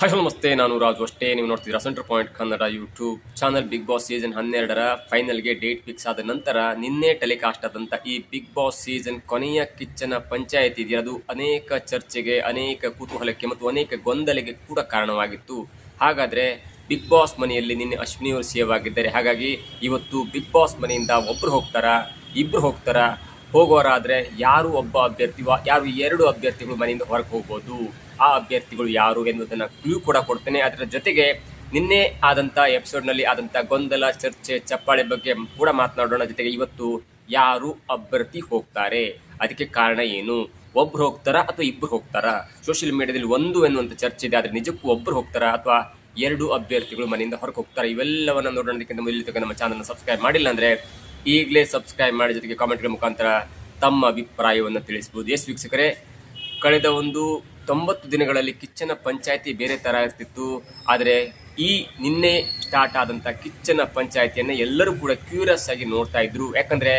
Hi ನಮಸ್ತೆ ನಾನು ರಾಜು ಅಷ್ಟೇ. ನೀವು ನೋಡ್ತಿದ್ದೀರಾ centre point Kannada YouTube channel Bigg Boss season ಹನ್ನೆರಡರ ಫೈನಲ್ಗೆ ಡೇಟ್ ಫಿಕ್ಸ್ ಆದ ನಂತರ ನಿನ್ನೆ ಟೆಲಿಕಾಸ್ಟ್ ಆದಂಥ ಈ ಬಿಗ್ ಬಾಸ್ ಸೀಸನ್ ಕೊನೆಯ ಕಿಚ್ಚನ ಪಂಚಾಯತ್ ಇದೆಯಾ ಅದು ಅನೇಕ ಚರ್ಚೆಗೆ, ಅನೇಕ ಕುತೂಹಲಕ್ಕೆ ಮತ್ತು ಅನೇಕ ಗೊಂದಲಿಗೆ ಕೂಡ ಕಾರಣವಾಗಿತ್ತು. ಹಾಗಾದರೆ ಬಿಗ್ ಬಾಸ್ ಮನೆಯಲ್ಲಿ ನಿನ್ನೆ ಅಶ್ವಿನಿ ಅವರು ಸೇವ್ ಆಗಿದ್ದಾರೆ. ಹಾಗಾಗಿ ಇವತ್ತು ಬಿಗ್ ಬಾಸ್ ಮನೆಯಿಂದ ಒಬ್ಬರು ಹೋಗ್ತಾರಾ ಇಬ್ಬರು ಹೋಗ್ತಾರಾ. ಹೋಗೋರಾದ್ರೆ ಯಾರು ಒಬ್ಬ ಅಭ್ಯರ್ಥಿ ಯಾರು ಎರಡು ಅಭ್ಯರ್ಥಿಗಳು ಮನೆಯಿಂದ ಹೊರಗೆ ಹೋಗ್ಬೋದು? ಆ ಅಭ್ಯರ್ಥಿಗಳು ಯಾರು ಎನ್ನುವುದನ್ನು ಕ್ಲೂ ಕೂಡ ಕೊಡ್ತೇನೆ. ಅದರ ಜೊತೆಗೆ ನಿನ್ನೆ ಆದಂಥ ಎಪಿಸೋಡ್ನಲ್ಲಿ ಆದಂಥ ಗೊಂದಲ, ಚರ್ಚೆ, ಚಪ್ಪಾಳೆ ಬಗ್ಗೆ ಕೂಡ ಮಾತನಾಡೋಣ. ಜೊತೆಗೆ ಇವತ್ತು ಯಾರು ಅಭ್ಯರ್ಥಿ ಹೋಗ್ತಾರೆ? ಅದಕ್ಕೆ ಕಾರಣ ಏನು? ಒಬ್ರು ಹೋಗ್ತಾರಾ ಅಥವಾ ಇಬ್ಬರು ಹೋಗ್ತಾರಾ? ಸೋಷಿಯಲ್ ಮೀಡಿಯಾದಲ್ಲಿ ಒಂದು ಎನ್ನುವಂಥ ಚರ್ಚೆ ಇದೆ. ಆದರೆ ನಿಜಕ್ಕೂ ಒಬ್ಬರು ಹೋಗ್ತಾರಾ ಅಥವಾ ಎರಡು ಅಭ್ಯರ್ಥಿಗಳು ಮನೆಯಿಂದ ಹೊರಗೆ ಹೋಗ್ತಾರೆ? ಇವೆಲ್ಲವನ್ನ ನೋಡೋಣಕ್ಕಿಂತ ಮೊದಲು ತಗೊಂಡು ನಮ್ಮ ಚಾನಲ್ನ ಸಬ್ಸ್ಕ್ರೈಬ್ ಮಾಡಿಲ್ಲ ಅಂದ್ರೆ ಈಗಲೇ ಸಬ್ಸ್ಕ್ರೈಬ್ ಮಾಡಿ. ಜೊತೆಗೆ ಕಾಮೆಂಟ್ಗಳ ಮುಖಾಂತರ ತಮ್ಮ ಅಭಿಪ್ರಾಯವನ್ನು ತಿಳಿಸಬಹುದು ಎಸ್ ವೀಕ್ಷಕರೇ ಕಳೆದ ಒಂದು ತೊಂಬತ್ತು ದಿನಗಳಲ್ಲಿ ಕಿಚ್ಚನ ಪಂಚಾಯಿತಿ ಬೇರೆ ಥರ ಇರ್ತಿತ್ತು. ಆದರೆ ಈ ನಿನ್ನೆ ಸ್ಟಾರ್ಟ್ ಆದಂಥ ಕಿಚ್ಚನ ಪಂಚಾಯಿತಿಯನ್ನು ಎಲ್ಲರೂ ಕೂಡ ಕ್ಯೂರಿಯಸ್ ಆಗಿ ನೋಡ್ತಾ ಇದ್ರು. ಯಾಕಂದರೆ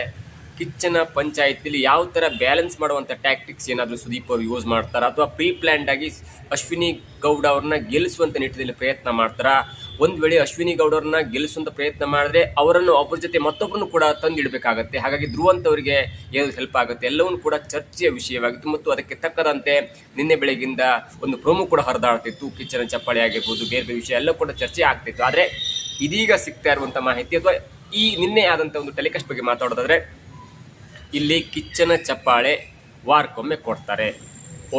ಕಿಚ್ಚನ ಪಂಚಾಯತಿಲಿ ಯಾವ ಥರ ಬ್ಯಾಲೆನ್ಸ್ ಮಾಡುವಂಥ ಟ್ಯಾಕ್ಟಿಕ್ಸ್ ಏನಾದರೂ ಸುದೀಪ್ ಅವರು ಯೂಸ್ ಮಾಡ್ತಾರಾ? ಅಥವಾ ಪ್ರೀ ಪ್ಲ್ಯಾಂಡ್ ಆಗಿ ಅಶ್ವಿನಿ ಗೌಡ ಅವ್ರನ್ನ ಗೆಲ್ಲಿಸುವಂಥ ನಿಟ್ಟಿನಲ್ಲಿ ಪ್ರಯತ್ನ ಮಾಡ್ತಾರಾ? ಒಂದು ವೇಳೆ ಅಶ್ವಿನಿ ಗೌಡರನ್ನ ಗೆಲ್ಲಿಸುವಂತ ಪ್ರಯತ್ನ ಮಾಡಿದ್ರೆ ಅವರನ್ನು ಒಬ್ಬರ ಜೊತೆ ಮತ್ತೊಬ್ಬರನ್ನು ಕೂಡ ತಂದಿಡಬೇಕಾಗತ್ತೆ. ಹಾಗಾಗಿ ಧ್ರುವಂತವರಿಗೆ ಏನು ಹೆಲ್ಪ್ ಆಗುತ್ತೆ. ಎಲ್ಲವನ್ನು ಕೂಡ ಚರ್ಚೆಯ ವಿಷಯವಾಗಿತ್ತು ಮತ್ತು ಅದಕ್ಕೆ ತಕ್ಕದಂತೆ ನಿನ್ನೆ ಬೆಳಗಿಂದ ಒಂದು ಪ್ರೋಮೋ ಕೂಡ ಹರಿದಾಡ್ತಿತ್ತು. ಕಿಚ್ಚನ ಚಪ್ಪಾಳೆ ಆಗಿರ್ಬೋದು, ಬೇರೆ ಬೇರೆ ವಿಷಯ ಎಲ್ಲ ಕೂಡ ಚರ್ಚೆ ಆಗ್ತಿತ್ತು. ಆದರೆ ಇದೀಗ ಸಿಗ್ತಾ ಇರುವಂಥ ಮಾಹಿತಿ ಅಥವಾ ಈ ನಿನ್ನೆ ಆದಂಥ ಒಂದು ಟೆಲಿಕಾಸ್ಟ್ ಬಗ್ಗೆ ಮಾತಾಡೋದಾದ್ರೆ, ಇಲ್ಲಿ ಕಿಚ್ಚನ ಚಪ್ಪಾಳೆ ವಾರಕ್ಕೊಮ್ಮೆ ಕೊಡ್ತಾರೆ.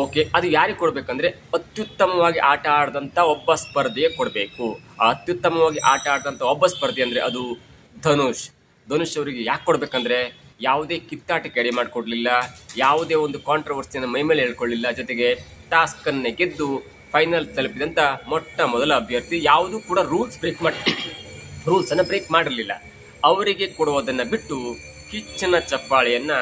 ಓಕೆ, ಅದು ಯಾರಿಗೆ ಕೊಡಬೇಕಂದ್ರೆ ಅತ್ಯುತ್ತಮವಾಗಿ ಆಟ ಆಡಿದಂಥ ಒಬ್ಬ ಸ್ಪರ್ಧೆಗೆ ಕೊಡಬೇಕು. ಆ ಅತ್ಯುತ್ತಮವಾಗಿ ಆಟ ಆಡಿದಂಥ ಒಬ್ಬ ಸ್ಪರ್ಧೆ ಅಂದರೆ ಅದು ಧನುಷ್. ಧನುಷ್ ಅವರಿಗೆ ಯಾಕೆ ಕೊಡಬೇಕಂದ್ರೆ ಯಾವುದೇ ಕಿತ್ತಾಟಕ್ಕೆ ಎಡೆ ಮಾಡಿಕೊಡ್ಲಿಲ್ಲ, ಯಾವುದೇ ಒಂದು ಕಾಂಟ್ರವರ್ಸಿಯನ್ನು ಮೈಮೇಲೆ ಹೇಳ್ಕೊಳ್ಳಿಲ್ಲ, ಜೊತೆಗೆ ಟಾಸ್ಕನ್ನೇ ಗೆದ್ದು ಫೈನಲ್ ತಲುಪಿದಂಥ ಮೊಟ್ಟ ಮೊದಲ ಅಭ್ಯರ್ಥಿ ಯಾವುದೂ ಕೂಡ ರೂಲ್ಸ್ ಬ್ರೇಕ್ ಮಾಡಿ ರೂಲ್ಸನ್ನು ಬ್ರೇಕ್ ಮಾಡಿರಲಿಲ್ಲ. ಅವರಿಗೆ ಕೊಡುವುದನ್ನು ಬಿಟ್ಟು ಕಿಚ್ಚನ ಚಪ್ಪಾಳೆಯನ್ನ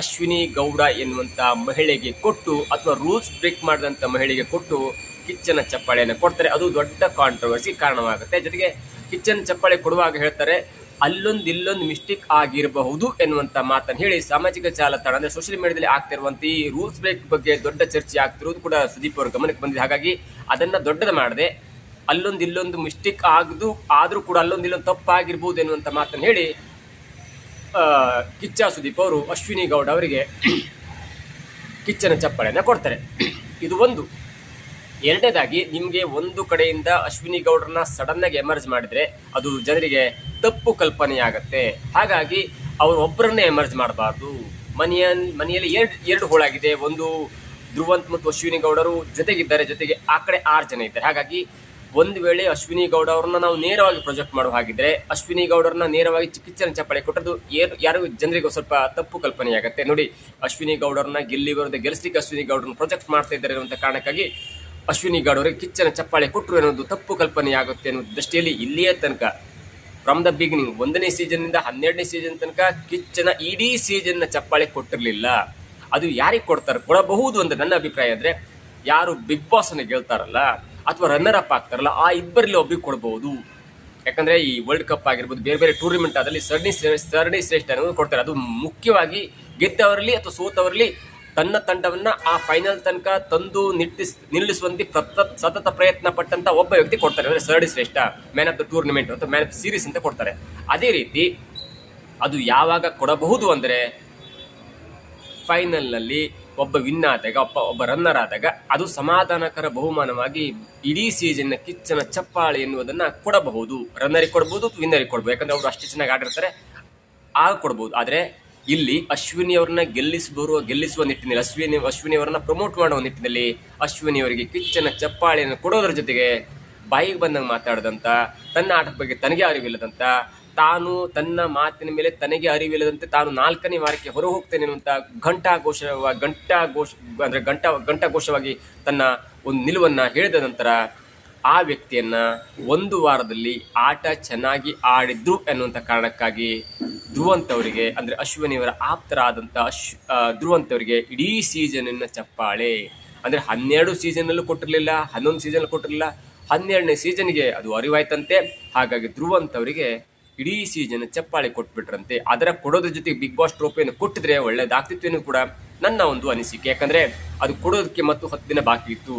ಅಶ್ವಿನಿ ಗೌಡ ಎನ್ನುವಂಥ ಮಹಿಳೆಗೆ ಕೊಟ್ಟು ಅಥವಾ ರೂಲ್ಸ್ ಬ್ರೇಕ್ ಮಾಡಿದಂಥ ಮಹಿಳೆಗೆ ಕೊಟ್ಟು ಕಿಚ್ಚನ ಚಪ್ಪಾಳೆಯನ್ನು ಕೊಡ್ತಾರೆ. ಅದು ದೊಡ್ಡ ಕಾಂಟ್ರವರ್ಸಿ ಕಾರಣವಾಗುತ್ತೆ. ಜೊತೆಗೆ ಕಿಚ್ಚನ್ ಚಪ್ಪಾಳೆ ಕೊಡುವಾಗ ಹೇಳ್ತಾರೆ, ಅಲ್ಲೊಂದು ಇಲ್ಲೊಂದು ಮಿಸ್ಟೇಕ್ ಆಗಿರಬಹುದು ಎನ್ನುವಂಥ ಮಾತನ್ನು ಹೇಳಿ ಸಾಮಾಜಿಕ ಜಾಲತಾಣ ಅಂದರೆ ಸೋಷಿಯಲ್ ಮೀಡಿಯಾದಲ್ಲಿ ಆಗ್ತಿರುವಂಥ ಈ ರೂಲ್ಸ್ ಬ್ರೇಕ್ ಬಗ್ಗೆ ದೊಡ್ಡ ಚರ್ಚೆ ಆಗ್ತಿರೋದು ಕೂಡ ಸುದೀಪ್ ಅವರ ಗಮನಕ್ಕೆ ಬಂದಿದೆ. ಹಾಗಾಗಿ ಅದನ್ನು ದೊಡ್ಡದು ಮಾಡದೆ ಅಲ್ಲೊಂದು ಇಲ್ಲೊಂದು ಮಿಸ್ಟೇಕ್ ಆಗದು, ಆದರೂ ಕೂಡ ಅಲ್ಲೊಂದು ಇಲ್ಲೊಂದು ತಪ್ಪಾಗಿರ್ಬೋದು ಎನ್ನುವಂಥ ಮಾತನ್ನು ಹೇಳಿ ಕಿಚ್ಚ ಸುದೀಪ್ ಅವರು ಅಶ್ವಿನಿ ಗೌಡ ಅವರಿಗೆ ಕಿಚ್ಚನ ಚಪ್ಪಳೆಯನ್ನು ಕೊಡ್ತಾರೆ. ಇದು ಒಂದು. ಎರಡನೇದಾಗಿ ನಿಮಗೆ ಒಂದು ಕಡೆಯಿಂದ ಅಶ್ವಿನಿ ಗೌಡ್ರನ್ನ ಸಡನ್ನಾಗಿ ಎಮರ್ಜ್ ಮಾಡಿದರೆ ಅದು ಜನರಿಗೆ ತಪ್ಪು ಕಲ್ಪನೆ ಆಗುತ್ತೆ. ಹಾಗಾಗಿ ಅವರು ಒಬ್ಬರನ್ನೇ ಎಮರ್ಜ್ ಮಾಡಬಾರ್ದು. ಮನೆಯ ಮನೆಯಲ್ಲಿ ಎರಡು ಎರಡು ಹೋಳಾಗಿದೆ ಒಂದು ಧ್ರುವಂತ್ ಮತ್ತು ಅಶ್ವಿನಿ ಗೌಡರು ಜೊತೆಗಿದ್ದಾರೆ. ಜೊತೆಗೆ ಆ ಕಡೆ ಆರು ಜನ ಇದ್ದಾರೆ. ಹಾಗಾಗಿ ಒಂದು ವೇಳೆ ಅಶ್ವಿನಿ ಗೌಡ ಅವ್ರನ್ನ ನಾವು ನೇರವಾಗಿ ಪ್ರೊಜೆಕ್ಟ್ ಮಾಡುವ ಹಾಗಿದ್ರೆ ಅಶ್ವಿನಿ ಗೌಡರನ್ನ ನೇರವಾಗಿ ಚಿಕಿತ್ಸೆ ಚಪ್ಪಾಳೆ ಕೊಟ್ಟದ್ದು ಯಾರು ಜನರಿಗೆ ಸ್ವಲ್ಪ ತಪ್ಪು ಕಲ್ಪನೆಯಾಗತ್ತೆ. ನೋಡಿ, ಅಶ್ವಿನಿ ಗೌಡರನ್ನ ಗೆಲ್ಲಿ ಬರೋದೇ ಗೆಲ್ಲಿಸ್ಲಿಕ್ಕೆ ಅಶ್ವಿನಿ ಗೌಡರನ್ನ ಪ್ರೊಜೆಕ್ಟ್ ಮಾಡ್ತಾ ಇದ್ದಾರೆ ಅನ್ನುವಂಥ ಕಾರಣಕ್ಕಾಗಿ ಅಶ್ವಿನಿ ಗೌಡ ಅವರಿಗೆ ಕಿಚ್ಚನ ಚಪ್ಪಾಳೆ ಕೊಟ್ಟರು ಅನ್ನೋದು ತಪ್ಪು ಕಲ್ಪನೆಯಾಗುತ್ತೆ ಅನ್ನೋ ದೃಷ್ಟಿಯಲ್ಲಿ ಇಲ್ಲಿಯೇ ತನಕ ಫ್ರಮ್ ದ ಬಿಗಿನಿಂಗ್ ಒಂದನೇ ಸೀಸನ್ನಿಂದ ಹನ್ನೆರಡನೇ ಸೀಸನ್ ತನಕ ಕಿಚ್ಚನ ಇಡೀ ಸೀಸನ್ನ ಚಪ್ಪಾಳೆ ಕೊಟ್ಟಿರಲಿಲ್ಲ. ಅದು ಯಾರಿಗೆ ಕೊಡ್ತಾರೆ ಕೊಡಬಹುದು ಅಂತ ನನ್ನ ಅಭಿಪ್ರಾಯ ಅಂದರೆ ಯಾರು ಬಿಗ್ ಬಾಸನ್ನು ಗೆಲ್ತಾರಲ್ಲ ಅಥವಾ ರನ್ನರ್ ಅಪ್ ಆಗ್ತಾರಲ್ಲ, ಆ ಇಬ್ಬರಲ್ಲಿ ಒಬ್ಬರಿಗೆ ಕೊಡಬಹುದು ಯಾಕಂದ್ರೆ ಈ ವರ್ಲ್ಡ್ ಕಪ್ ಆಗಿರ್ಬೋದು, ಬೇರೆ ಬೇರೆ ಟೂರ್ನಿಮೆಂಟ್ ಆದಲ್ಲಿ ಸರಣಿ ಸರಣಿ ಶ್ರೇಷ್ಠ ಅನ್ನೋದು ಕೊಡ್ತಾರೆ. ಅದು ಮುಖ್ಯವಾಗಿ ಗೆದ್ದವರಲ್ಲಿ ಅಥವಾ ಸೋತವರಲ್ಲಿ ತನ್ನ ತಂಡವನ್ನ ಆ ಫೈನಲ್ ತನಕ ತಂದು ನಿಟ್ಟಿಸ್, ನಿಲ್ಲಿಸುವಂತೆ ಸತತ ಪ್ರಯತ್ನ ಪಟ್ಟಂತ ಒಬ್ಬ ವ್ಯಕ್ತಿ ಕೊಡ್ತಾರೆ. ಅಂದ್ರೆ ಸರಣಿ ಶ್ರೇಷ್ಠ ಮ್ಯಾನ್ ಆಫ್ ದ ಟೂರ್ನಮೆಂಟ್ ಅಥವಾ ಮ್ಯಾನ್ ಆಫ್ ಸೀರೀಸ್ ಅಂತ ಕೊಡ್ತಾರೆ. ಅದೇ ರೀತಿ ಅದು ಯಾವಾಗ ಕೊಡಬಹುದು ಅಂದರೆ ಫೈನಲ್ನಲ್ಲಿ ಒಬ್ಬ ವಿನ್ ಆದಾಗ, ಒಬ್ಬ ಒಬ್ಬ ರನ್ನರ್ ಆದಾಗ ಅದು ಸಮಾಧಾನಕರ ಬಹುಮಾನವಾಗಿ ಇಡೀ ಸೀಸನ್ನ ಕಿಚ್ಚನ ಚಪ್ಪಾಳೆ ಎನ್ನುವುದನ್ನ ಕೊಡಬಹುದು. ರನ್ನರಿಗೆ ಕೊಡಬಹುದು ವಿನ್ನರಿಗೆ ಕೊಡಬಹುದು ಯಾಕಂದ್ರೆ ಅವರು ಅಷ್ಟು ಚೆನ್ನಾಗಿ ಆಡಿರ್ತಾರೆ ಆಗ ಕೊಡ್ಬೋದು. ಆದರೆ ಇಲ್ಲಿ ಅಶ್ವಿನಿ ಅವ್ರನ್ನ ಬರುವ ಗೆಲ್ಲಿಸುವ ನಿಟ್ಟಿನಲ್ಲಿ, ಅಶ್ವಿನಿ ಅಶ್ವಿನಿ ಅವರನ್ನ ಪ್ರಮೋಟ್ ಮಾಡುವ ನಿಟ್ಟಿನಲ್ಲಿ ಅಶ್ವಿನಿ ಅವರಿಗೆ ಕಿಚ್ಚನ ಚಪ್ಪಾಳೆಯನ್ನು ಕೊಡೋದ್ರ ಜೊತೆಗೆ ಬಾಯಿಗೆ ಬಂದಂಗೆ ಮಾತಾಡದಂತ, ತನ್ನ ಆಟದ ಬಗ್ಗೆ ತನಗೆ ಅರಿವಿಲ್ಲದಂತ ತಾನು ತನ್ನ ಮಾತಿನ ಮೇಲೆ ತನಗೆ ಅರಿವಿಲ್ಲದಂತೆ ತಾನು ನಾಲ್ಕನೇ ವಾರಕ್ಕೆ ಹೊರ ಹೋಗ್ತೇನೆ ಅನ್ನುವಂಥ ಘಂಟಾ ಘೋಷ ಅಂದರೆ ಘಂಟಾ ಘಂಟಾಘೋಷವಾಗಿ ತನ್ನ ಒಂದು ನಿಲುವನ್ನ ಹೇಳಿದ ನಂತರ ಆ ವ್ಯಕ್ತಿಯನ್ನ ಒಂದು ವಾರದಲ್ಲಿ ಆಟ ಚೆನ್ನಾಗಿ ಆಡಿದ್ರು ಎನ್ನುವಂಥ ಕಾರಣಕ್ಕಾಗಿ ಧ್ರುವಂತವರಿಗೆ, ಅಂದರೆ ಅಶ್ವಿನಿಯವರ ಆಪ್ತರಾದಂಥ ಅಶ್ ಧ್ರುವಂತವರಿಗೆ ಇಡೀ ಸೀಸನಿನ ಚಪ್ಪಾಳೆ. ಅಂದ್ರೆ ಹನ್ನೆರಡು ಸೀಸನಲ್ಲೂ ಕೊಟ್ಟಿರಲಿಲ್ಲ, ಹನ್ನೊಂದು ಸೀಸನ್ ಕೊಟ್ಟಿರಲಿಲ್ಲ, ಹನ್ನೆರಡನೇ ಸೀಸನ್ಗೆ ಅದು ಅರಿವಾಯ್ತಂತೆ. ಹಾಗಾಗಿ ಧ್ರುವಂತ್ ಅವರಿಗೆ ಇಡೀ ಸೀಸನ್ ಚಪ್ಪಾಳೆ ಕೊಟ್ಬಿಟ್ರಂತೆ. ಅದರ ಕೊಡೋದ್ರ ಜೊತೆಗೆ ಬಿಗ್ ಬಾಸ್ ಟ್ರೋಫಿಯನ್ನು ಕೊಟ್ಟಿದ್ರೆ ಒಳ್ಳೇದಾಗ್ತಿತ್ತು ಕೂಡ ನನ್ನ ಒಂದು ಅನಿಸಿಕೆ. ಯಾಕಂದ್ರೆ ಅದು ಕೊಡೋದಕ್ಕೆ ಮತ್ತು ಹತ್ತು ದಿನ ಬಾಕಿ ಇತ್ತು.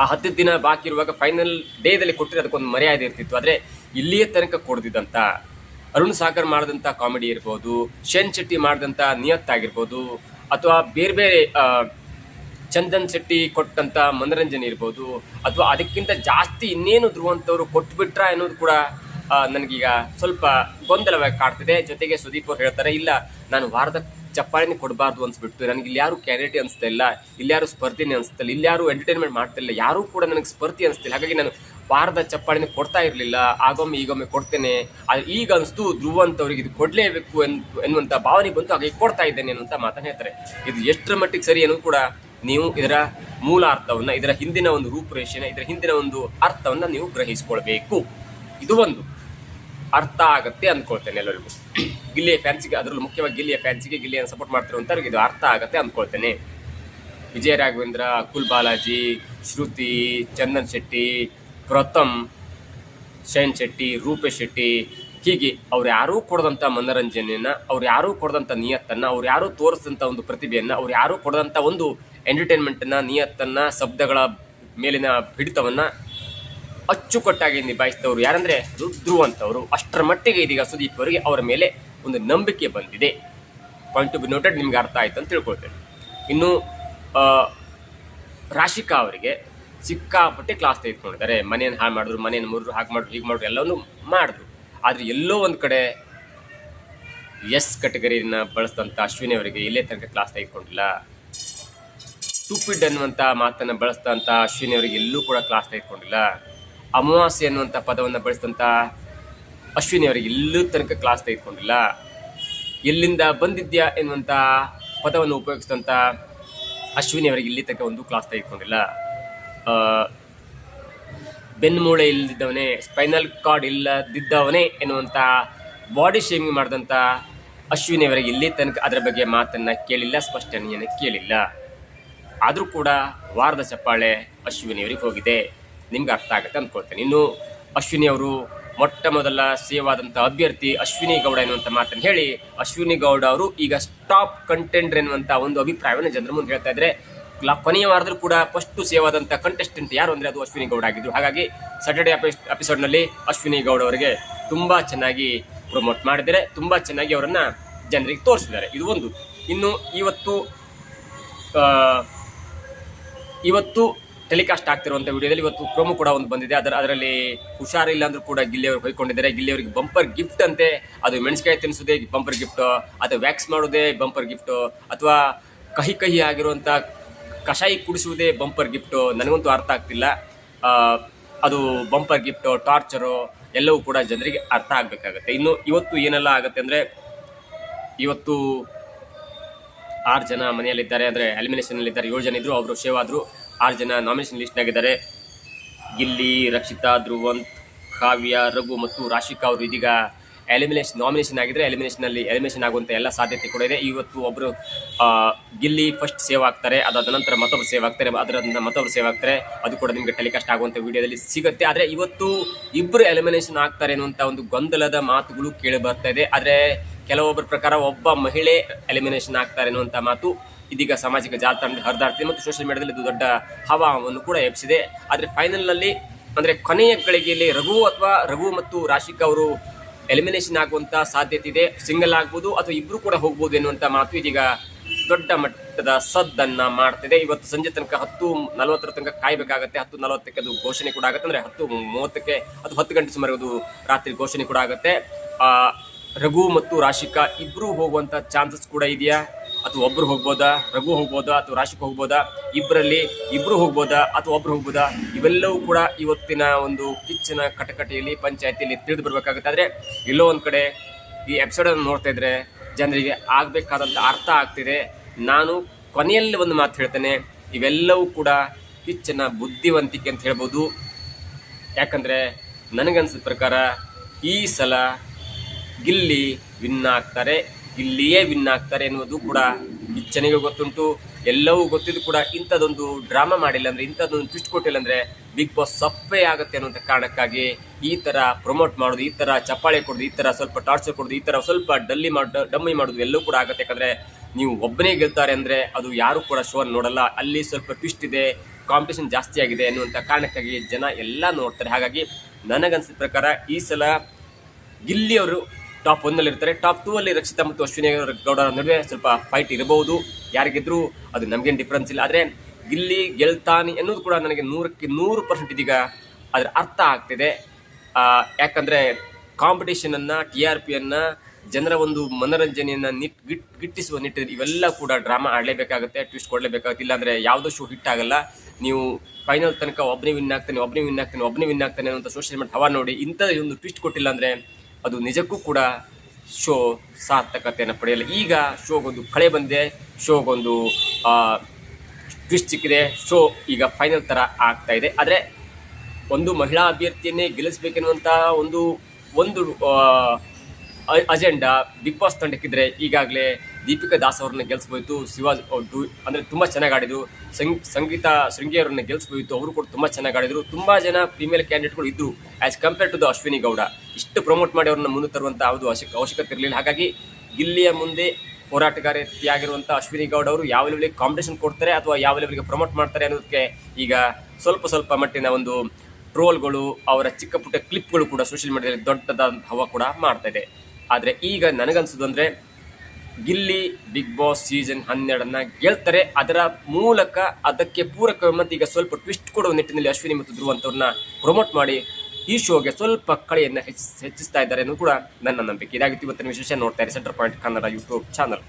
ಆ ಹತ್ತು ದಿನ ಬಾಕಿ ಇರುವಾಗ ಫೈನಲ್ ಡೇದಲ್ಲಿ ಕೊಟ್ಟರೆ ಅದಕ್ಕೊಂದು ಮರ್ಯಾದೆ ಇರ್ತಿತ್ತು. ಆದರೆ ಇಲ್ಲಿಯೇ ತನಕ ಕೊಡ್ದಿದ್ದಂಥ ಅರುಣ್ ಸಾಗರ್ ಮಾಡಿದಂಥ ಕಾಮಿಡಿ ಇರ್ಬೋದು, ಶೇನ್ ಶೆಟ್ಟಿ ಮಾಡಿದಂಥ ನಿಯತ್ತಾಗಿರ್ಬೋದು ಅಥವಾ ಬೇರೆ ಬೇರೆ ಚಂದನ್ ಶೆಟ್ಟಿ ಕೊಟ್ಟಂತ ಮನರಂಜನೆ ಇರ್ಬೋದು, ಅಥವಾ ಅದಕ್ಕಿಂತ ಜಾಸ್ತಿ ಇನ್ನೇನು ಧ್ರುವಂತವ್ರು ಕೊಟ್ಬಿಟ್ರ ಅನ್ನೋದು ಕೂಡ ನನಗೀಗ ಸ್ವಲ್ಪ ಗೊಂದಲವಾಗಿ ಕಾಡ್ತಿದೆ. ಜೊತೆಗೆ ಸುದೀಪ್ ಅವ್ರು ಹೇಳ್ತಾರೆ, ಇಲ್ಲ, ನಾನು ವಾರದ ಚಪ್ಪಾಳಿನ ಕೊಡಬಾರ್ದು ಅನ್ಸ್ಬಿಟ್ಟು ನನಗೆ ಇಲ್ಲಿ ಯಾರು ಕ್ಯಾರಿಟಿ ಅನಿಸ್ತಾ ಇಲ್ಲ ಇಲ್ಲಿ ಯಾರು ಸ್ಪರ್ಧಿನೇ ಅನಿಸ್ತಿಲ್ಲ ಇಲ್ಲಿ ಯಾರು ಎಂಟರ್ಟೈನ್ಮೆಂಟ್ ಮಾಡ್ತಿಲ್ಲ ಯಾರೂ ಕೂಡ ನನಗೆ ಸ್ಪರ್ಧಿ ಅನಿಸ್ತಿಲ್ಲ. ಹಾಗಾಗಿ ನಾನು ವಾರದ ಚಪ್ಪಾಳಿನ ಕೊಡ್ತಾ ಇರಲಿಲ್ಲ, ಆಗೊಮ್ಮೆ ಈಗೊಮ್ಮೆ ಕೊಡ್ತೇನೆ. ಈಗ ಅನಿಸ್ತು, ಧ್ರುವ ಅಂತವ್ರಿಗೆ ಇದು ಕೊಡಲೇಬೇಕು ಎನ್- ಎನ್ನುವಂಥ ಭಾವನೆ ಬಂತು. ಹಾಗಾಗಿ ಕೊಡ್ತಾ ಇದ್ದೇನೆ ಅನ್ನುವಂಥ ಮಾತನ್ನು ಹೇಳ್ತಾರೆ. ಇದು ಎಷ್ಟರ ಮಟ್ಟಿಗೆ ಸರಿ ಅನ್ನೋದು ಕೂಡ ನೀವು ಇದರ ಮೂಲ ಅರ್ಥವನ್ನು, ಇದರ ಹಿಂದಿನ ಒಂದು ರೂಪುರೇಷೆನ, ಇದರ ಹಿಂದಿನ ಒಂದು ಅರ್ಥವನ್ನು ನೀವು ಗ್ರಹಿಸ್ಕೊಳ್ಬೇಕು. ಇದು ಒಂದು. ಅರ್ಥ ಆಗುತ್ತೆ ಅಂದ್ಕೊಳ್ತೇನೆ ಎಲ್ಲರಿಗೂ. ಗಿಲ್ಲಿಯ ಫ್ಯಾನ್ಸಿಗೆ ಅದರಲ್ಲೂ ಮುಖ್ಯವಾಗಿ ಗಿಲ್ಲಿಯ ಫ್ಯಾನ್ಸಿಗೆ ಗಿಲ್ಲಿಯನ್ನು ಸಪೋರ್ಟ್ ಮಾಡ್ತಿರುವಂಥವ್ರಿಗೆ ಇದು ಅರ್ಥ ಆಗುತ್ತೆ ಅಂದ್ಕೊಳ್ತೇನೆ ವಿಜಯ ರಾಘವೇಂದ್ರ ಕುಲ್ ಬಾಲಾಜಿ, ಶ್ರುತಿ, ಚಂದನ್ ಶೆಟ್ಟಿ, ಪ್ರಥಮ್, ಶೈನ್ ಶೆಟ್ಟಿ, ರೂಪೇಶ್ ಶೆಟ್ಟಿ, ಹೀಗೆ ಅವ್ರು ಯಾರೂ ಕೊಡದಂಥ ಮನೋರಂಜನೆಯನ್ನು, ಅವ್ರು ಯಾರೂ ಕೊಡದಂಥ ನಿಯತ್ತನ್ನ, ಅವ್ರು ಯಾರೂ ತೋರಿಸಿದಂಥ ಒಂದು ಪ್ರತಿಭೆಯನ್ನ, ಅವ್ರು ಯಾರೂ ಕೊಡದಂಥ ಒಂದು ಎಂಟರ್ಟೈನ್ಮೆಂಟನ್ನು ನಿಯತ್ತನ್ನ, ಶಬ್ದಗಳ ಮೇಲಿನ ಹಿಡಿತವನ್ನ ಅಚ್ಚುಕಟ್ಟಾಗಿ ನಿಭಾಯಿಸಿದವರು ಯಾರಂದ್ರೆ ರುದ್ರು ಅಂತವರು. ಅಷ್ಟರ ಮಟ್ಟಿಗೆ ಇದೀಗ ಸುದೀಪ್ ಅವರಿಗೆ ಅವರ ಮೇಲೆ ಒಂದು ನಂಬಿಕೆ ಬಂದಿದೆ. ಪಾಯಿಂಟ್ ಟು ಬಿ ನೋಟೆಡ್ ನಿಮ್ಗೆ ಅರ್ಥ ಆಯ್ತು ಅಂತ ತಿಳ್ಕೊಳ್ತೇನೆ. ಇನ್ನು ರಾಶಿಕಾ ಅವರಿಗೆ ಸಿಕ್ಕಾಪಟ್ಟೆ ಕ್ಲಾಸ್ ತೆಗೆದುಕೊಂಡಿದ್ದಾರೆ. ಮನೆಯನ್ನು ಹಾಳು ಮಾಡಿದ್ರು ಮನೆಯನ್ನು ಮುರಿದ್ರು, ಹಾಗೆ ಮಾಡಿದ್ರು, ಹೀಗೆ ಮಾಡಿದ್ರು, ಎಲ್ಲವನ್ನೂ ಮಾಡಿದ್ರು. ಆದರೆ ಎಲ್ಲೋ ಒಂದು ಕಡೆ ಎಸ್ ಕ್ಯಾಟಗರಿನ ಬಳಸಿದಂಥ ಅಶ್ವಿನಿ ಅವರಿಗೆ ಇಲ್ಲೇ ತನಕ ಕ್ಲಾಸ್ ತೆಗೆದುಕೊಂಡಿಲ್ಲ. ಸ್ಟೂಪಿಡ್ ಅನ್ನುವಂಥ ಮಾತನ್ನು ಬಳಸಿದಂಥ ಅಶ್ವಿನಿ ಅವರಿಗೆ ಎಲ್ಲೂ ಕೂಡ ಕ್ಲಾಸ್ ತೆಗೆದುಕೊಂಡಿಲ್ಲ. ಅಮಾವಾಸ್ಯೆ ಅನ್ನುವಂಥ ಪದವನ್ನು ಬಳಸಿದಂಥ ಅಶ್ವಿನಿ ಅವರಿಗೆ ಎಲ್ಲೂ ತನಕ ಕ್ಲಾಸ್ ತೆಗೆದುಕೊಂಡಿಲ್ಲ. ಎಲ್ಲಿಂದ ಬಂದಿದ್ಯಾ ಎನ್ನುವಂಥ ಪದವನ್ನು ಉಪಯೋಗಿಸಿದಂಥ ಅಶ್ವಿನಿ ಅವರಿಗೆ ಇಲ್ಲಿ ತನಕ ಒಂದು ಕ್ಲಾಸ್ ತೆಗೆದುಕೊಂಡಿಲ್ಲ. ಬೆನ್ನುಮೂಳೆ ಇಲ್ಲದಿದ್ದವನೇ ಸ್ಪೈನಲ್ ಕಾರ್ಡ್ ಇಲ್ಲದಿದ್ದವನೇ ಎನ್ನುವಂಥ ಬಾಡಿ ಶೇಮಿಂಗ್ ಮಾಡಿದಂಥ ಅಶ್ವಿನಿ ಅವರಿಗೆ ಇಲ್ಲಿ ತನಕ ಅದರ ಬಗ್ಗೆ ಮಾತನ್ನು ಕೇಳಿಲ್ಲ, ಸ್ಪಷ್ಟನೆಯನ್ನು ಕೇಳಿಲ್ಲ. ಆದರೂ ಕೂಡ ವಾರದ ಚಪ್ಪಾಳೆ ಅಶ್ವಿನಿ ಅವರಿಗೆ ಹೋಗಿದೆ. ನಿಮ್ಗೆ ಅರ್ಥ ಆಗುತ್ತೆ ಅಂದ್ಕೊಳ್ತೇನೆ ಇನ್ನು ಅಶ್ವಿನಿ ಅವರು ಮೊಟ್ಟ ಮೊದಲ ಸೇವಾದಂಥ ಅಭ್ಯರ್ಥಿ ಅಶ್ವಿನಿ ಗೌಡ ಎನ್ನುವಂಥ ಮಾತನ್ನು ಹೇಳಿ, ಅಶ್ವಿನಿ ಗೌಡ ಅವರು ಈಗ ಸ್ಟಾಪ್ ಕಂಟೆಂಡರ್ ಎನ್ನುವಂಥ ಒಂದು ಅಭಿಪ್ರಾಯವನ್ನು ಜನರ ಮುಂದೆ ಹೇಳ್ತಾ ಇದ್ರೆ ಲ- ಕೊನೆಯ ವಾರದಲ್ಲೂ ಕೂಡ ಫಸ್ಟ್ ಸೇವಾದಂಥ ಕಂಟೆಸ್ಟೆಂಟ್ ಯಾರು ಅಂದರೆ ಅದು ಅಶ್ವಿನಿ ಗೌಡ ಆಗಿದ್ರು. ಹಾಗಾಗಿ ಸಾಟರ್ಡೆ ಎಪಿಸೋಡ್ನಲ್ಲಿ ಅಶ್ವಿನಿ ಗೌಡ ಅವರಿಗೆ ತುಂಬ ಚೆನ್ನಾಗಿ ಪ್ರಮೋಟ್ ಮಾಡಿದ್ದಾರೆ. ತುಂಬ ಚೆನ್ನಾಗಿ ಅವರನ್ನು ಜನರಿಗೆ ತೋರಿಸಿದ್ದಾರೆ. ಇದು ಒಂದು. ಇನ್ನು ಇವತ್ತು ಇವತ್ತು ಟೆಲಿಕಾಸ್ಟ್ ಆಗ್ತಿರುವಂಥ ವಿಡಿಯೋದಲ್ಲಿ ಇವತ್ತು ಪ್ರೋಮೋ ಕೂಡ ಒಂದು ಬಂದಿದೆ. ಅದರ ಅದರಲ್ಲಿ ಹುಷಾರಿಲ್ಲ ಅಂದರೂ ಕೂಡ ಗಿಲ್ಲಿಯವರು ಹೊಯ್ಕೊಂಡಿದ್ದಾರೆ. ಗಿಲ್ಲಿಯವರಿಗೆ ಬಂಪರ್ ಗಿಫ್ಟ್ ಅಂತೆ. ಅದು ಮೆಣಸಿಕಾಯಿ ತಿನ್ನಿಸೋದೇ ಬಂಪರ್ ಗಿಫ್ಟ್ ಅಥವಾ ವ್ಯಾಕ್ಸ್ ಮಾಡೋದೇ ಬಂಪರ್ ಗಿಫ್ಟು ಅಥವಾ ಕಹಿ ಕಹಿ ಆಗಿರುವಂಥ ಕಷಾಯಿ ಕುಡಿಸುವುದೇ ಬಂಪರ್ ಗಿಫ್ಟು ನನಗಂತೂ ಅರ್ಥ ಆಗ್ತಿಲ್ಲ. ಅದು ಬಂಪರ್ ಗಿಫ್ಟು ಟಾರ್ಚರು ಎಲ್ಲವೂ ಕೂಡ ಜನರಿಗೆ ಅರ್ಥ ಆಗಬೇಕಾಗತ್ತೆ. ಇನ್ನು ಇವತ್ತು ಏನೆಲ್ಲ ಆಗುತ್ತೆ ಅಂದರೆ, ಇವತ್ತು ಆರು ಜನ ಮನೆಯಲ್ಲಿದ್ದಾರೆ. ಅಂದರೆ ಎಲಿಮಿನೇಷನಲ್ಲಿದ್ದಾರೆ ಏಳು ಜನ ಇದ್ರು, ಅವರು ಸೇವ್ ಆರು ಜನ ನಾಮಿನೇಷನ್ ಲಿಸ್ಟ್ನಾಗಿದ್ದಾರೆ ಗಿಲ್ಲಿ, ರಕ್ಷಿತಾ, ಧ್ರುವಂತ್, ಕಾವ್ಯ, ರಘು ಮತ್ತು ರಾಶಿಕಾ ಅವರು ಇದೀಗ ಎಲಿಮಿನೇಷನ್ ನಾಮಿನೇಷನ್ ಆಗಿದ್ರೆ ಎಲಿಮಿನೇಷನಲ್ಲಿ ಎಲಿಮಿನೇಷನ್ ಆಗುವಂಥ ಎಲ್ಲ ಸಾಧ್ಯತೆ ಕೂಡ ಇದೆ. ಇವತ್ತು ಒಬ್ಬರು ಗಿಲ್ಲಿ ಫಸ್ಟ್ ಸೇವ್ ಆಗ್ತಾರೆ, ಅದಾದ ನಂತರ ಮತ್ತೊಬ್ರು ಸೇವ್ ಆಗ್ತಾರೆ ಅದರ ಮತ್ತೊಬ್ರು ಸೇವ್ ಆಗ್ತಾರೆ. ಅದು ಕೂಡ ನಿಮಗೆ ಟೆಲಿಕಾಸ್ಟ್ ಆಗುವಂಥ ವಿಡಿಯೋದಲ್ಲಿ ಸಿಗುತ್ತೆ. ಆದರೆ ಇವತ್ತು ಇಬ್ಬರು ಎಲಿಮಿನೇಷನ್ ಆಗ್ತಾರೆ ಅನ್ನುವಂಥ ಒಂದು ಗೊಂದಲದ ಮಾತುಗಳು ಕೇಳಿ ಬರ್ತಾ ಇದೆ. ಆದರೆ ಕೆಲವೊಬ್ಬರ ಪ್ರಕಾರ ಒಬ್ಬ ಮಹಿಳೆ ಎಲಿಮಿನೇಷನ್ ಆಗ್ತಾರೆ ಅನ್ನುವಂಥ ಮಾತು ಇದೀಗ ಸಾಮಾಜಿಕ ಜಾಲತಾಣದಲ್ಲಿ ಹರಿದಾಡ್ತಿದೆ ಮತ್ತು ಸೋಷಿಯಲ್ ಮೀಡಿಯಾದಲ್ಲಿ ಇದು ದೊಡ್ಡ ಹವಾವನ್ನು ಕೂಡ ಎಬ್ಸಿದೆ ಆದರೆ ಫೈನಲ್ನಲ್ಲಿ ಅಂದರೆ ಕೊನೆಯ ಗಳಿಗೆಯಲ್ಲಿ ರಘು ಅಥವಾ ರಘು ಮತ್ತು ರಾಶಿಕಾ ಅವರು ಎಲಿಮಿನೇಷನ್ ಆಗುವಂಥ ಸಾಧ್ಯತೆ ಇದೆ. ಸಿಂಗಲ್ ಆಗ್ಬೋದು ಅಥವಾ ಇಬ್ಬರು ಕೂಡ ಹೋಗ್ಬೋದು ಎನ್ನುವಂಥ ಮಾತು ಇದೀಗ ದೊಡ್ಡ ಮಟ್ಟದ ಸದ್ದನ್ನು ಮಾಡ್ತಿದೆ. ಇವತ್ತು ಸಂಜೆ ತನಕ ಹತ್ತು ನಲವತ್ತರ ತನಕ ಕಾಯಬೇಕಾಗುತ್ತೆ. ಹತ್ತು ನಲವತ್ತಕ್ಕೆ ಅದು ಘೋಷಣೆ ಕೂಡ ಆಗುತ್ತೆ. ಅಂದರೆ ಹತ್ತು ಮೂವತ್ತಕ್ಕೆ ಅದು ಹತ್ತು ಗಂಟೆ ಸುಮಾರು ಅದು ರಾತ್ರಿ ಘೋಷಣೆ ಕೂಡ ಆಗುತ್ತೆ. ರಘು ಮತ್ತು ರಾಶಿಕಾ ಇಬ್ಬರೂ ಹೋಗುವಂಥ ಚಾನ್ಸಸ್ ಕೂಡ ಇದೆಯಾ? ಅಥವಾ ಒಬ್ರು ಹೋಗ್ಬೋದಾ, ರಘು ಹೋಗ್ಬೋದಾ, ಅಥವಾ ರಾಶಿಕ್ ಹೋಗ್ಬೋದಾ ಇಬ್ಬರಲ್ಲಿ ಇಬ್ರು ಹೋಗ್ಬೋದಾ ಅಥವಾ ಒಬ್ರು ಹೋಗ್ಬೋದಾ, ಇವೆಲ್ಲವೂ ಕೂಡ ಇವತ್ತಿನ ಒಂದು ಕಿಚ್ಚಿನ ಕಟಕಟೆಯಲ್ಲಿ, ಪಂಚಾಯತಿಯಲ್ಲಿ ತಿಳಿದು ಬರ್ಬೇಕಾಗುತ್ತೆ. ಎಲ್ಲೋ ಒಂದು ಕಡೆ ಈ ಎಪಿಸೋಡ್ ಅನ್ನು ನೋಡ್ತಾ ಇದ್ರೆ ಜನರಿಗೆ ಆಗಬೇಕಾದಂಥ ಅರ್ಥ ಆಗ್ತಿದೆ. ನಾನು ಕೊನೆಯಲ್ಲಿ ಒಂದು ಮಾತು ಹೇಳ್ತೇನೆ. ಇವೆಲ್ಲವೂ ಕೂಡ ಕಿಚ್ಚನ ಬುದ್ಧಿವಂತಿಕೆ ಅಂತ ಹೇಳ್ಬೋದು. ಯಾಕಂದ್ರೆ ನನಗನ್ಸಿದ ಪ್ರಕಾರ ಈ ಸಲ ಗಿಲ್ಲಿ ವಿನ್ ಆಗ್ತಾರೆ. ಗಿಲ್ಲಿಯೇ ವಿನ್ ಆಗ್ತಾರೆ ಎನ್ನುವುದು ಕೂಡ ಕಿಚ್ಚನಿಗೆ ಗೊತ್ತುಂಟು. ಎಲ್ಲವೂ ಗೊತ್ತಿದ್ದು ಕೂಡ ಇಂಥದ್ದೊಂದು ಡ್ರಾಮಾ ಮಾಡಿಲ್ಲ ಅಂದರೆ ಇಂಥದ್ದೊಂದು ಟ್ವಿಸ್ಟ್ ಕೊಟ್ಟಿಲ್ಲ ಅಂದರೆ ಬಿಗ್ ಬಾಸ್ ಸಪ್ಪೆ ಆಗುತ್ತೆ ಅನ್ನುವಂಥ ಕಾರಣಕ್ಕಾಗಿ ಈ ತರ ಪ್ರಮೋಟ್ ಮಾಡೋದು, ಈ ತರ ಚಪ್ಪಾಳೆ ಕೊಡೋದು, ಈ ತರ ಸ್ವಲ್ಪ ಟಾರ್ಚರ್ ಕೊಡೋದು, ಈ ತರ ಸ್ವಲ್ಪ ಡಲ್ಲಿ ಮಾಡ, ಡಮ್ಮಿ ಮಾಡೋದು ಎಲ್ಲವೂ ಕೂಡ ಆಗುತ್ತೆ. ಯಾಕಂದ್ರೆ ನೀವು ಒಬ್ಬನೇ ಗೆಲ್ತಾರೆ ಅಂದ್ರೆ ಅದು ಯಾರು ಕೂಡ ಶೋ ನೋಡಲ್ಲ. ಅಲ್ಲಿ ಸ್ವಲ್ಪ ಟ್ವಿಸ್ಟ್ ಇದೆ ಕಾಂಪಿಟೇಷನ್ ಜಾಸ್ತಿ ಆಗಿದೆ ಅನ್ನುವಂಥ ಕಾರಣಕ್ಕಾಗಿ ಜನ ಎಲ್ಲ ನೋಡ್ತಾರೆ. ಹಾಗಾಗಿ ನನಗನ್ಸಿದ ಪ್ರಕಾರ ಈ ಸಲ ಗಿಲ್ಲಿ ಅವರು ಟಾಪ್ ಒನ್ನಲ್ಲಿ ಇರ್ತಾರೆ. ಟಾಪ್ ಟೂ ಅಲ್ಲಿ ರಕ್ಷಿತಾ ಮತ್ತು ಅಶ್ವಿನಿ ಗೌಡರ ನಡುವೆ ಸ್ವಲ್ಪ ಫೈಟ್ ಇರಬಹುದು. ಯಾರಿಗಿದ್ರು ಅದು ನಮಗೇನು ಡಿಫ್ರೆನ್ಸ್ ಇಲ್ಲ. ಆದರೆ ಗಿಲ್ಲಿ, ಗೆಲ್ತಾನಿ ಅನ್ನೋದು ಕೂಡ ನನಗೆ ನೂರಕ್ಕೆ ನೂರು ಪರ್ಸೆಂಟ್ ಇದೀಗ ಅದರ ಅರ್ಥ ಆಗ್ತಿದೆ. ಯಾಕಂದ್ರೆ ಕಾಂಪಿಟೇಷನ್ ಅನ್ನ ಟಿ ಆರ್ ಪಿಯನ್ನು ಜನರ ಒಂದು ಮನೋರಂಜನೆಯನ್ನು ನಿಟ್ ಗಿಟ್, ಗಿಟ್ಟಿಸುವ ನಿಟ್ಟಿನಲ್ಲಿ ಇವೆಲ್ಲ ಕೂಡ ಡ್ರಾಮಾ ಆಡಲೇಬೇಕಾಗುತ್ತೆ ಟ್ವಿಸ್ಟ್ ಕೊಡಲೇಬೇಕಾಗುತ್ತೆ. ಇಲ್ಲಾಂದರೆ ಯಾವುದೋ ಶೋ ಹಿಟ್ ಆಗಲ್ಲ. ನೀವು ಫೈನಲ್ ತನಕ ಒಬ್ಬನೇ ವಿನ್ ಆಗ್ತಾನೆ ಒಬ್ಬನೇ ವಿನ್ ಆಗ್ತಾನೆ ಒಬ್ಬನೇ ವಿನ್ ಆಗ್ತಾನೆ ಅಂತ ಸೋಷಿಯಲ್ ಮೀಡಿಯಾ ಹವಾ ನೋಡಿ ಇಂಥ ಒಂದು ಟ್ವಿಸ್ಟ್ ಕೊಟ್ಟಿಲ್ಲ ಅಂದ್ರೆ ಅದು ನಿಜಕ್ಕೂ ಕೂಡ ಶೋ ಸಾರ್ಥಕತೆಯನ್ನು ಪಡೆಯಲ್ಲ. ಈಗ ಶೋಗೊಂದು ಕಳೆ ಬಂದಿದೆ. ಶೋಗೊಂದು ಟ್ವಿಸ್ಟ್ ಸಿಕ್ಕಿದೆ. ಶೋ ಈಗ ಫೈನಲ್ ಥರ ಆಗ್ತಾ ಇದೆ. ಆದರೆ ಒಂದು ಮಹಿಳಾ ಅಭ್ಯರ್ಥಿಯನ್ನೇ ಗೆಲ್ಲಿಸ್ಬೇಕೆನ್ನುವಂಥ ಒಂದು ಒಂದು ಅಜೆಂಡಾ ಬಿಗ್ ಬಾಸ್ ತಂಡಕ್ಕಿದ್ರೆ ಈಗಾಗಲೇ ದೀಪಿಕಾ ದಾಸ್ ಅವ್ರನ್ನ ಗೆಲ್ಸ್ಬೋಯ್ತು, ಶಿವಾಜ್ ಡು- ಅಂದ್ರೆ ತುಂಬಾ ಚೆನ್ನಾಗಿ ಆಡಿದ್ರು. ಸಂಗ್, ಸಂಗೀತ ಶೃಂಗಿ ಅವ್ರನ್ನ ಅವರು ಕೂಡ ತುಂಬ ಚೆನ್ನಾಗಿ ಆಡಿದ್ರು. ತುಂಬ ಜನ ಫಿಮೇಲ್ ಕ್ಯಾಂಡಿಡೇಟ್ಗಳು ಇದ್ದರು as compared to the Ashwini Gowda. ಇಷ್ಟು ಪ್ರಮೋಟ್ ಮಾಡಿ ಅವ್ರನ್ನ ಮುಂದೆ ತರುವಂಥ ಯಾವುದು ಅವಶ್ಯಕ, ಅವಶ್ಯಕತೆ ಇರಲಿಲ್ಲ. ಹಾಗಾಗಿ ಗಿಲ್ಲಿಯ ಮುಂದೆ ಹೋರಾಟಗಾರತಿಯಾಗಿರುವಂಥ ಅಶ್ವಿನಿ ಗೌಡ ಅವರು ಯಾವ ಲೆವೆಲ್ಗೆ ಕಾಂಪಿಟೇಷನ್ ಕೊಡ್ತಾರೆ ಅಥವಾ ಯಾವ ಲೆವೆಲ್ಗೆ ಪ್ರಮೋಟ್ ಮಾಡ್ತಾರೆ ಅನ್ನೋದಕ್ಕೆ ಈಗ ಸ್ವಲ್ಪ ಸ್ವಲ್ಪ ಮಟ್ಟಿನ ಒಂದು ಟ್ರೋಲ್ಗಳು ಅವರ ಚಿಕ್ಕ ಪುಟ್ಟ ಕ್ಲಿಪ್ಗಳು ಕೂಡ ಸೋಷಿಯಲ್ ಮೀಡಿಯಾದಲ್ಲಿ ದೊಡ್ಡದಾದ ಹವ ಕೂಡ ಮಾಡ್ತಾ ಇದೆ. ಆದರೆ ಈಗ ನನಗನ್ಸೋದು ಅಂದರೆ ಗಿಲ್ಲಿ ಬಿಗ್ ಬಾಸ್ ಸೀಸನ್ ಹನ್ನೆರಡನ್ನ ಗೆಲ್ತಾರೆ. ಅದರ ಮೂಲಕ ಅದಕ್ಕೆ ಪೂರಕ ಮತ್ತು ಈಗ ಸ್ವಲ್ಪ ಟ್ವಿಸ್ಟ್ ಕೊಡುವ ನಿಟ್ಟಿನಲ್ಲಿ ಅಶ್ವಿನಿ ಮತ್ತು ಧ್ರುವ ಅಂತವ್ರನ್ನ ಪ್ರಮೋಟ್ ಮಾಡಿ ಈ ಶೋಗೆ ಸ್ವಲ್ಪ ಕಳೆಯನ್ನು ಹೆಚ್ಚಿಸ್ತಾ ಇದ್ದಾರೆ ಅನ್ನೋದು ಕೂಡ ನನ್ನ ನಂಬಿಕೆ. ಇದಾಗಿತ್ತು ಇವತ್ತಿನ ವಿಶೇಷ ನೋಡ್ತಾ ಇರಿ centre point Kannada YouTube channel